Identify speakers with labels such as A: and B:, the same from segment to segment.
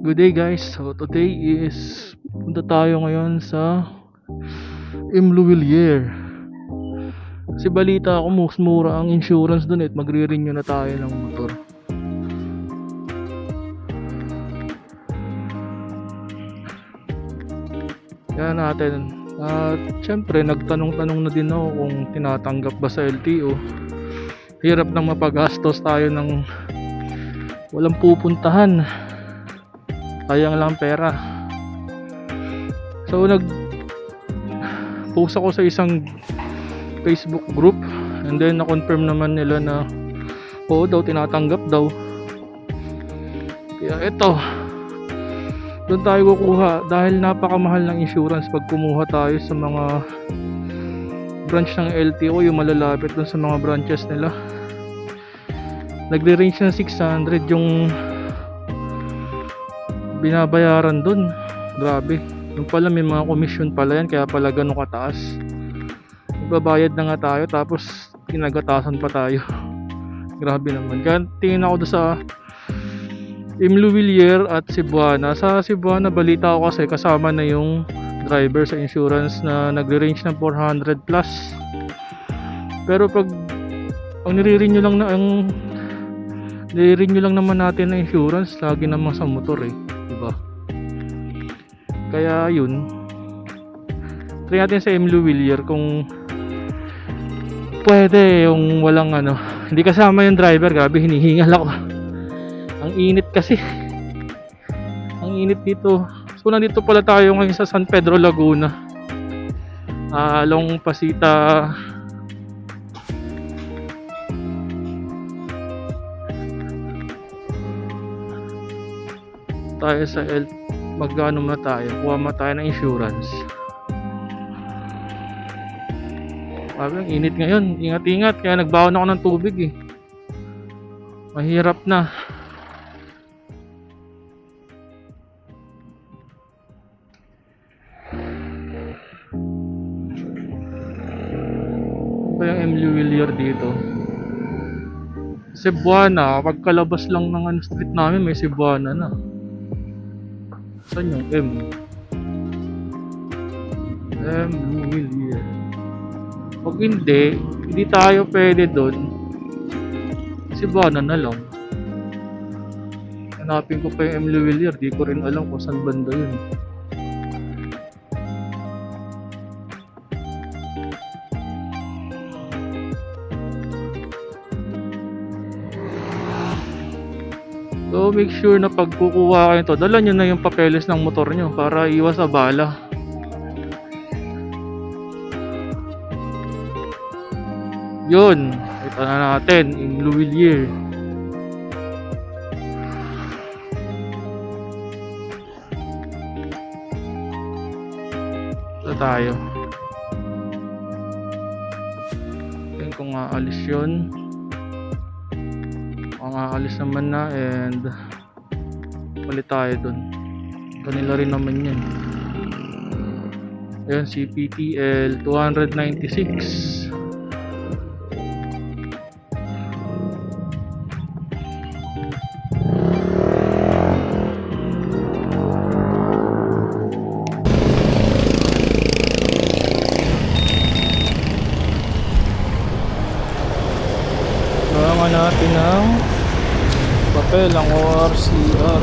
A: Good day guys. So today is punta tayo ngayon sa M. Louvillier. Kasi balita ako mas mura ang insurance doon at magre-renew na tayo ng motor. Kaya natin. At syempre nagtanong-tanong na din ako kung tinatanggap ba sa LTO. Hirap nang mapagastos tayo ng walang pupuntahan sayang lang pera. So nag post ako sa isang Facebook group. And then na-confirm naman nila na oo daw tinatanggap daw. Kaya eto doon tayo kukuha. Dahil napakamahal ng insurance pag kumuha tayo sa mga branch ng LTO yung malalapit doon sa mga branches nila. Nagre-range ng 600 yung binabayaran dun. Grabe. Yung pala may mga commission pala yan kaya pala ganun kataas. Nagbabayad na nga tayo tapos kinagatasan pa tayo. Grabe naman. Kaya tingin ako sa Imluvillier at Cebuana. Sa Cebuana balita ko kasi kasama na yung driver sa insurance na nagre-range ng 400 plus. Pero pag ang nire-renew lang na ang nire-renew lang naman natin na insurance lagi naman sa motor eh kaya yun. Try natin sa M. Louvillier kung pwede yung walang ano. Hindi kasama yung driver grabe hinihingal ako. Ang init kasi. Ang init dito. So nandito pala tayo ngayon sa San Pedro Laguna. Ah, along Pasita. Tayo sa L magkano na tayo kuha mo tayo ng insurance. Sabi ang init ngayon ingat ingat kaya nagbaon ako ng tubig eh. Mahirap na. Ito yung M. Louvillier dito. Cebuana, pagkalabas lang ng ano, street namin may Cebuana na Saan yung M? M. Louvillier. Pag hindi, hindi tayo pwede doon. Cebuana na lang. Hanapin ko pa yung M. Louvillier. Di ko rin alam kung saan banda yun. So make sure na pag kukuha kayo to, dala nyo na yung papeles ng motor nyo para iwas abala. Yun, ito na natin in Louvillier. Ito tayo. Tingin kung aalis yun ang aalis naman na and palit tayo dun. Kanila rin naman yun. Ayun CPTL 296 papel ang ORCR.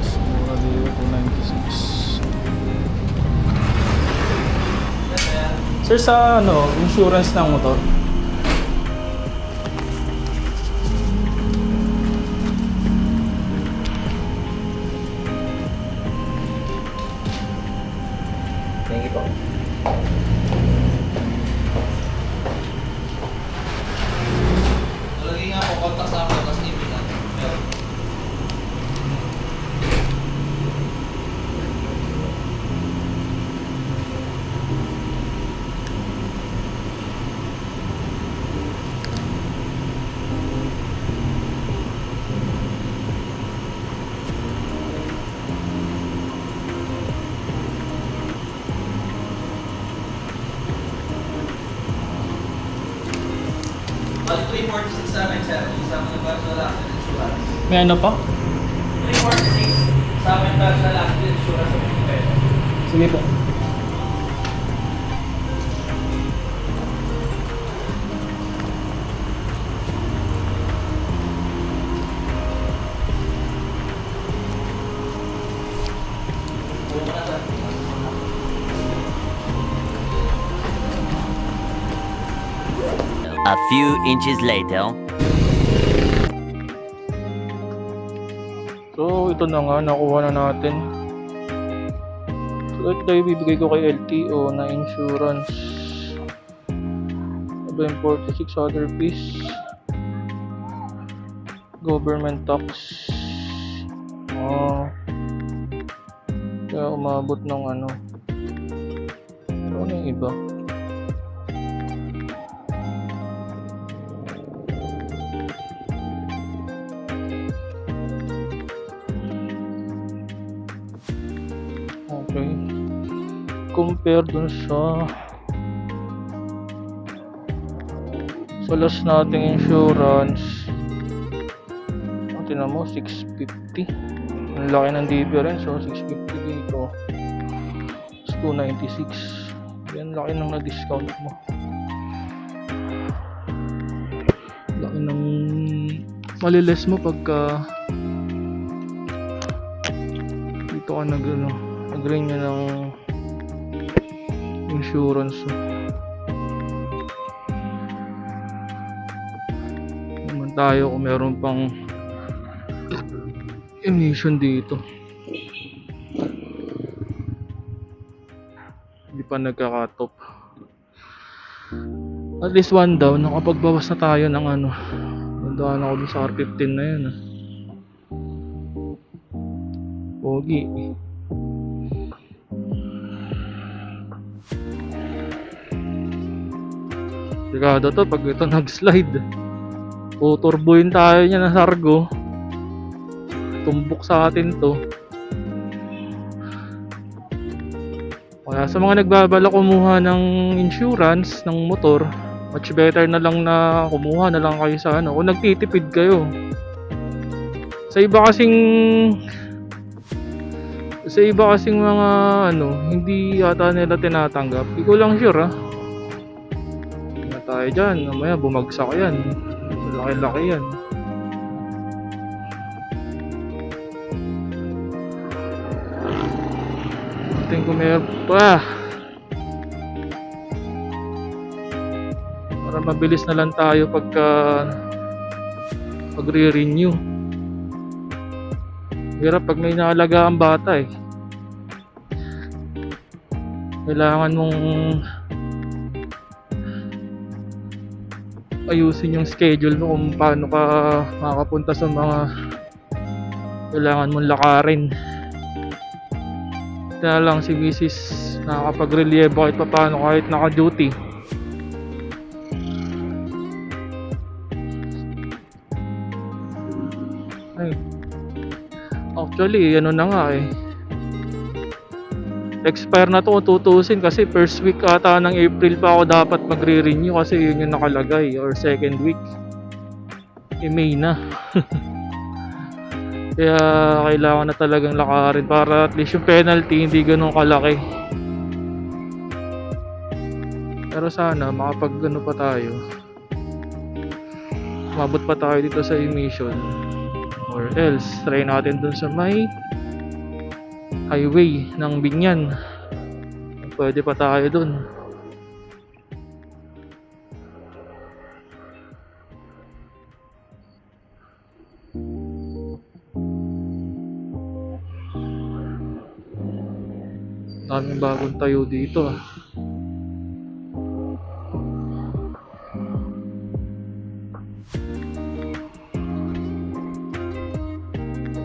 A: Siguro dito 296. Sir, sa ano, insurance ng motor? Ano pa? Sige po.
B: A few inches later.
A: Ito na nga, nakuha na natin. So, ito tayo bibigay ko kay LTO na insurance. Ano ba yung 46 other piece? Government tax. Ah. Kaya umabot ng ano. Ano yung iba? Compare dun sa sa last nating insurance. Ang mo, 650. Ang laki ng difference, so 650 dito. It's 296. Yan, laki ng na-discount mo. Laki ng maliles mo pagka dito ka nag ano, nag-renew ng insurance mo. Naman tayo kung meron pang emission dito. Hindi pa nagkakatop. At least one down, nakapagbawas na tayo ng ano. Nandaan ako dun sa R15 na yun ah. Pogi. Sigado to pag ito nag-slide. Tuturbuin tayo niya na sargo. Tumbok sa atin to. Kaya sa mga nagbabala kumuha ng insurance ng motor, much better na lang na kumuha na lang kayo sa ano. Kung nagtitipid kayo. Sa iba kasing sa iba kasing mga ano, hindi yata nila tinatanggap. Hindi lang sure ah. Tayo dyan, mamaya bumagsak yan. Laki-laki yan. Kung meron pa. Para mabilis na lang tayo pagka magre-renew. Hirap pag may naalaga ang bata eh. Kailangan mong ayusin yung schedule mo kung paano ka makakapunta sa mga kailangan mong lakarin. Kaya lang si Mrs. nakakapag-relieve kahit pa paano kahit naka-duty. Ay. Actually, ano na nga eh. Expire na to tutusin kasi first week ata ng April pa ako dapat magre-renew kasi yun yung nakalagay or second week. Eh May na. Kaya kailangan na talagang lakarin para at least yung penalty hindi ganun kalaki. Pero sana makapag ano pa tayo. Mabot pa tayo dito sa emission. Or else, try natin dun sa may highway ng Binyan. Pwede pa tayo dun. Daming bagong tayo dito ah.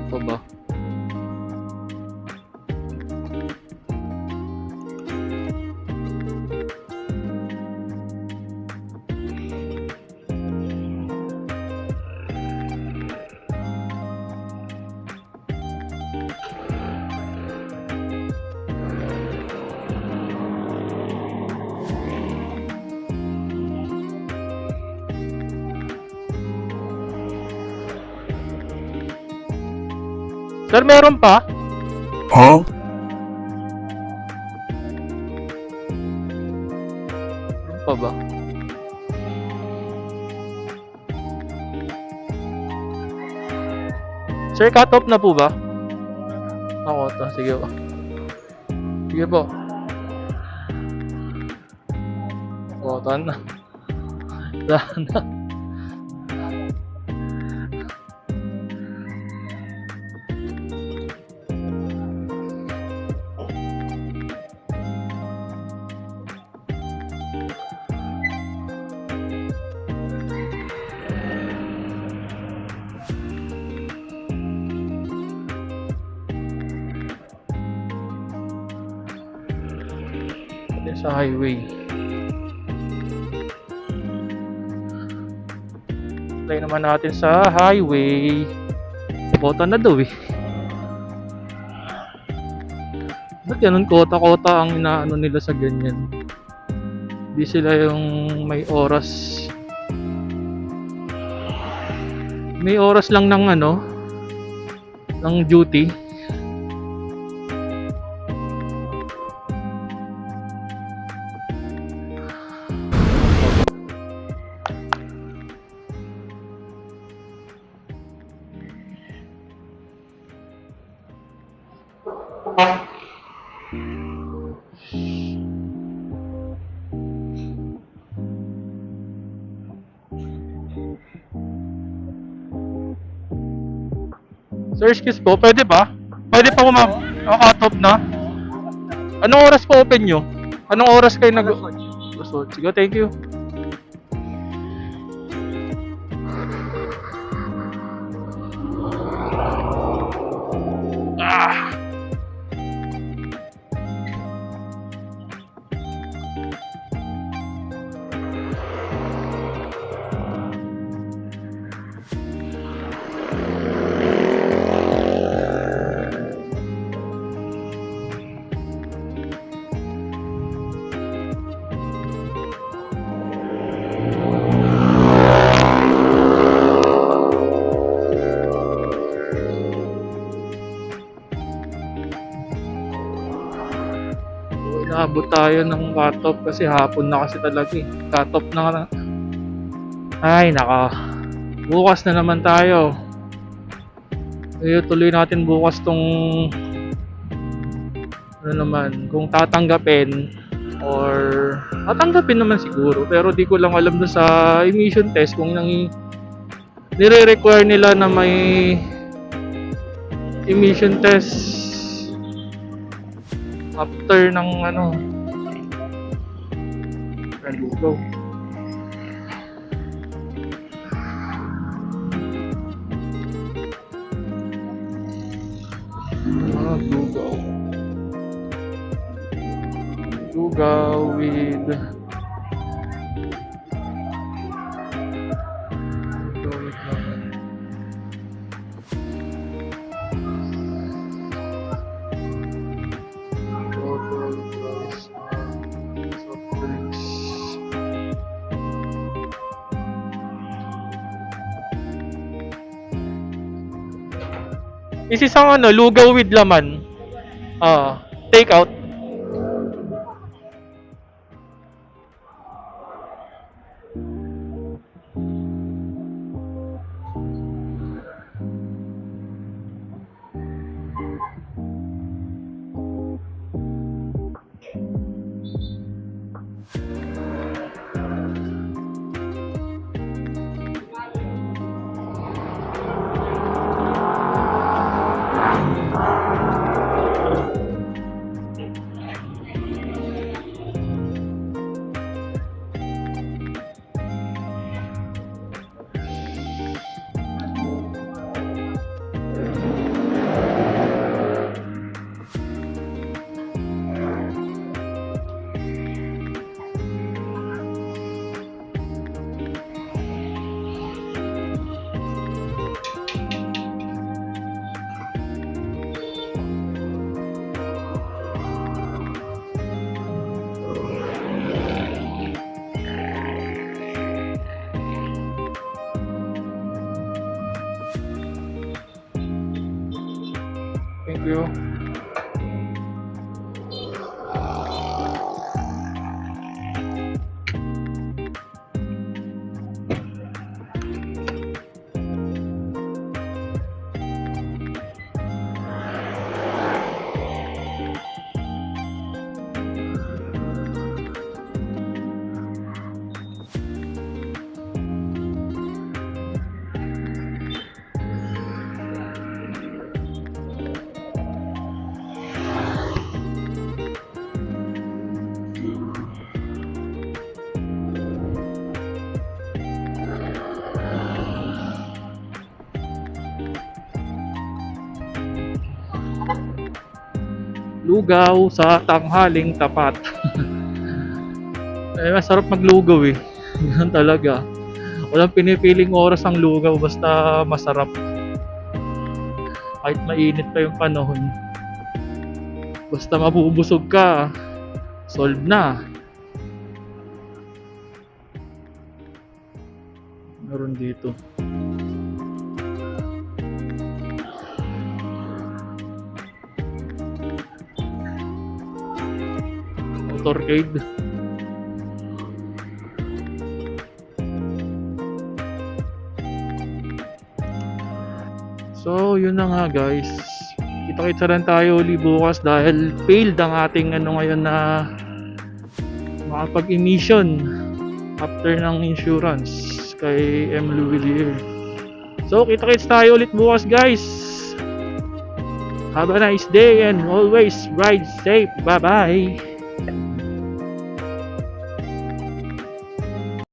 A: Ano pa? Sir, meron pa?
B: Huh?
A: Meron pa ba? Sir, cut off na po ba? Ako to. Sige po. Sige po. O, tahan na. Tahan na. Sa highway. Try naman natin sa highway. Kota na daw eh. Ba't ganun kota-kota ang inaano nila sa ganyan? Di sila yung may oras. May oras lang ng ano, ng duty. Sir, excuse po, pwede ba? Pwede pa umab... Oh, cut off na? Anong oras po open nyo? Anong oras kayo nag... Alas 8. Sige, thank you. Inaabot tayo ng cut-off kasi hapon na kasi talaga eh. Cut-off na. Ay, naka. Bukas na naman tayo. Eh, tuloy natin bukas tong ano naman, kung tatanggapin or tatanggapin naman siguro pero di ko lang alam doon sa emission test kung nang nire-require nila na may emission test after ng ano. Nalugaw ah lugaw lugaw with Is isang ano, lugaw with laman. Ah, take out. You. Lugaw sa tanghaling tapat. eh, masarap maglugaw eh. Ganun talaga. Walang pinipiling oras ang lugaw basta masarap. Kahit mainit pa yung panahon. Basta mabubusog ka, solve na. Meron dito. Motorcade. So, yun na nga guys. Kita-kita rin tayo uli bukas dahil failed ang ating ano ngayon na makapag-emission after ng insurance kay M. Louvillier. So, kita-kits tayo ulit bukas guys. Have a nice day and always ride safe. Bye-bye.